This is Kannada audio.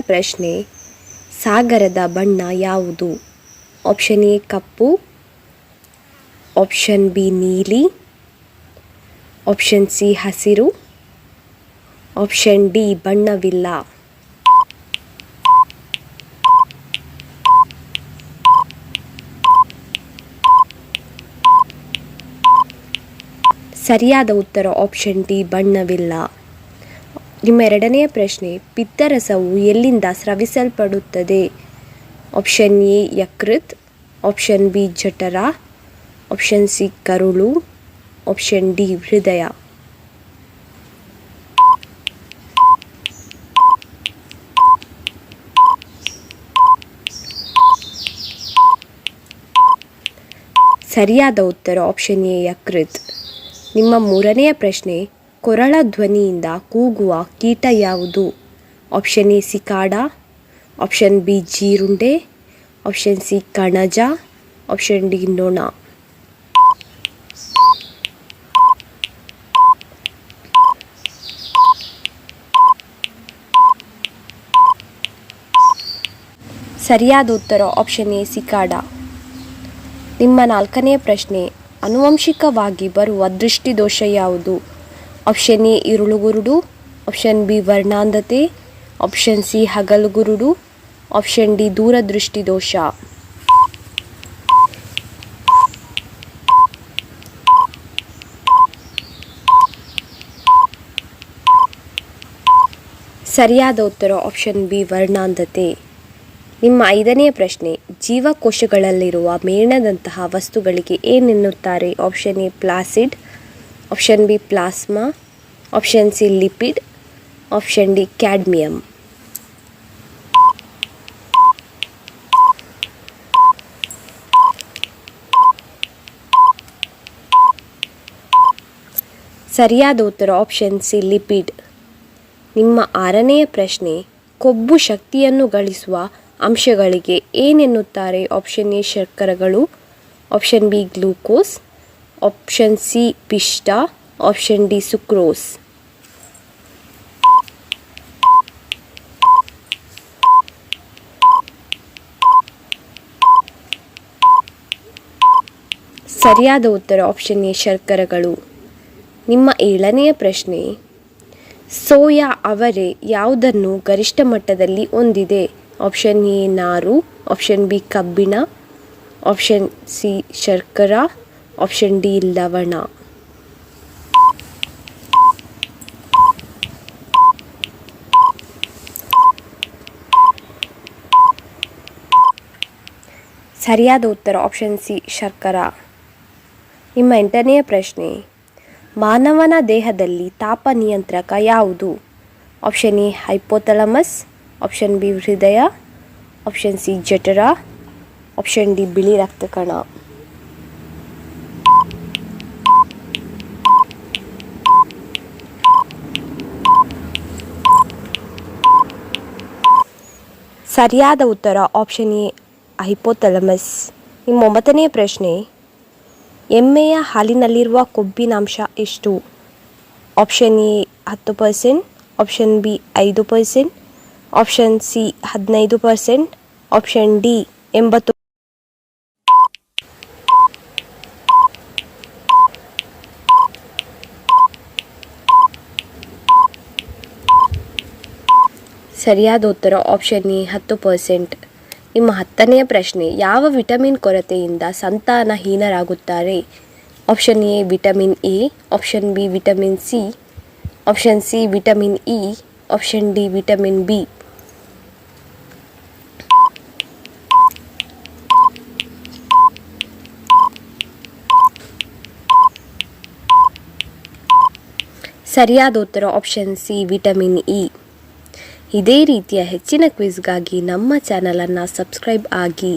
ಪ್ರಶ್ನೆ, ಸಾಗರದ ಬಣ್ಣ ಯಾವುದು? ಆಪ್ಷನ್ ಎ, ಕಪ್ಪು. ಆಪ್ಷನ್ ಬಿ, ನೀಲಿ. ಆಪ್ಷನ್ ಸಿ, ಹಸಿರು. ಆಪ್ಷನ್ ಡಿ, ಬಣ್ಣವಿಲ್ಲ. ಸರಿಯಾದ ಉತ್ತರ ಆಪ್ಷನ್ ಡಿ, ಬಣ್ಣವಿಲ್ಲ. ನಿಮ್ಮ ಎರಡನೆಯ ಪ್ರಶ್ನೆ, ಪಿತ್ತರಸವು ಎಲ್ಲಿಂದ ಸ್ರವಿಸಲ್ಪಡುತ್ತದೆ? ಆಪ್ಷನ್ ಎ, ಯಕೃತ್. ಆಪ್ಷನ್ ಬಿ, ಜಠರ. ಆಪ್ಷನ್ ಸಿ, ಕರುಳು. ಆಪ್ಷನ್ ಡಿ, ಹೃದಯ. ಸರಿಯಾದ ಉತ್ತರ ಆಪ್ಷನ್ ಎ, ಯಕೃತ್. ನಿಮ್ಮ ಮೂರನೆಯ ಪ್ರಶ್ನೆ ಕೊರಳ ಧ್ವನಿಯಿಂದ ಕೂಗುವ ಕೀಟ ಯಾವುದು? Option A cicada option B ಜೀರುಂಡೆ. ಆಪ್ಷನ್ ಸಿ ಕಣಜ. ಆಪ್ಷನ್ ಡಿ ನೊಣ. ಸರಿಯಾದ ಉತ್ತರ ಆಪ್ಷನ್ ಎ ಸಿಕಾಡ ನಿಮ್ಮ ನಾಲ್ಕನೇ ಪ್ರಶ್ನೆ, ಆನುವಂಶಿಕವಾಗಿ ಬರುವ ದೃಷ್ಟಿದೋಷ ಯಾವುದು? ಆಪ್ಷನ್ ಎ ಇರುಳುಗುರುಡು ಆಪ್ಷನ್ ಬಿ ವರ್ಣಾಂಧತೆ ಆಪ್ಷನ್ ಸಿ ಹಗಲುಗುರುಡು ಆಪ್ಷನ್ ಡಿ ದೂರದೃಷ್ಟಿ ದೋಷ ಸರಿಯಾದ ಉತ್ತರ ಆಪ್ಷನ್ ಬಿ ವರ್ಣಾಂಧತೆ ನಿಮ್ಮ ಐದನೇ ಪ್ರಶ್ನೆ, ಜೀವಕೋಶಗಳಲ್ಲಿರುವ ಮೇಣದಂತಹ ವಸ್ತುಗಳಿಗೆ ಏನೆನ್ನುತ್ತಾರೆ? Option A plastid option B plasma option C lipid option D cadmium ಸರಿಯಾದ ಉತ್ತರ ಆಪ್ಷನ್ ಸಿ ಲಿಪಿಡ್ ನಿಮ್ಮ ಆರನೆಯ ಪ್ರಶ್ನೆ, ಕೊಬ್ಬು ಶಕ್ತಿಯನ್ನು ಗಳಿಸುವ ಅಂಶಗಳಿಗೆ ಏನೆನ್ನುತ್ತಾರೆ? Option A ಶರ್ಕರಗಳು. Option B glucose option C ಪಿಷ್ಟ ಆಪ್ಷನ್ ಡಿ ಸುಕ್ರೋಸ್ ಸರಿಯಾದ ಉತ್ತರ ಆಪ್ಷನ್ ಎ, ಶರ್ಕರಗಳು. ನಿಮ್ಮ ಏಳನೆಯ ಪ್ರಶ್ನೆ. ಸೋಯಾ ಅವರೆ ಯಾವುದನ್ನು ಗರಿಷ್ಠ ಮಟ್ಟದಲ್ಲಿ ಹೊಂದಿದೆ? ಆಪ್ಷನ್ ಎ, ನಾರು. ಆಪ್ಷನ್ ಬಿ, ಕಬ್ಬಿಣ. ಆಪ್ಷನ್ ಸಿ, ಶರ್ಕರ. ಆಪ್ಷನ್ ಡಿ ಲವಣ ಸರಿಯಾದ ಉತ್ತರ ಆಪ್ಷನ್ ಸಿ ಶರ್ಕರ. ನಿಮ್ಮ ಎಂಟನೆಯ ಪ್ರಶ್ನೆ. ಮಾನವನ ದೇಹದಲ್ಲಿ ತಾಪ ನಿಯಂತ್ರಕ ಯಾವುದು? Option A hypothalamus option B ಹೃದಯ. ಆಪ್ಷನ್ ಸಿ ಜಠರ. ಆಪ್ಷನ್ ಡಿ ಬಿಳಿ ರಕ್ತ ಸರಿಯಾದ ಉತ್ತರ ಆಪ್ಷನ್ ಎ ಹೈಪೋಥಲಮಸ್ ನಿಮ್ಮ ಒಂಬತ್ತನೇ ಪ್ರಶ್ನೆ, ಎಮ್ಮೆಯ ಹಾಲಿನಲ್ಲಿರುವ ಕೊಬ್ಬಿನಾಂಶ ಎಷ್ಟು? ಆಪ್ಷನ್ ಎ, ಹತ್ತು ಪರ್ಸೆಂಟ್ ಆಪ್ಷನ್ ಬಿ, ಐದು ಪರ್ಸೆಂಟ್ ಆಪ್ಷನ್ ಸಿ, ಹದಿನೈದು ಪರ್ಸೆಂಟ್ ಆಪ್ಷನ್ ಡಿ, ಎಂಬತ್ತು ಸರಿಯಾದ ಉತ್ತರ ಆಪ್ಷನ್ ಇ ಹತ್ತು ಪರ್ಸೆಂಟ್ ನಿಮ್ಮ ಹತ್ತನೆಯ ಪ್ರಶ್ನೆ, ಯಾವ ವಿಟಮಿನ್ ಕೊರತೆಯಿಂದ ಸಂತಾನಹೀನರಾಗುತ್ತಾರೆ? Option A vitamin A option B vitamin C option C vitamin E option D vitamin B. ಸರಿಯಾದ ಉತ್ತರ ಆಪ್ಷನ್ ಸಿ ವಿಟಮಿನ್ ಇ. ಇದೇ ರೀತಿಯ ಹೆಚ್ಚಿನ ಕ್ವಿಜ್ಗಾಗಿ ನಮ್ಮ ಚಾನಲನ್ನು ಸಬ್ಸ್ಕ್ರೈಬ್ ಆಗಿ.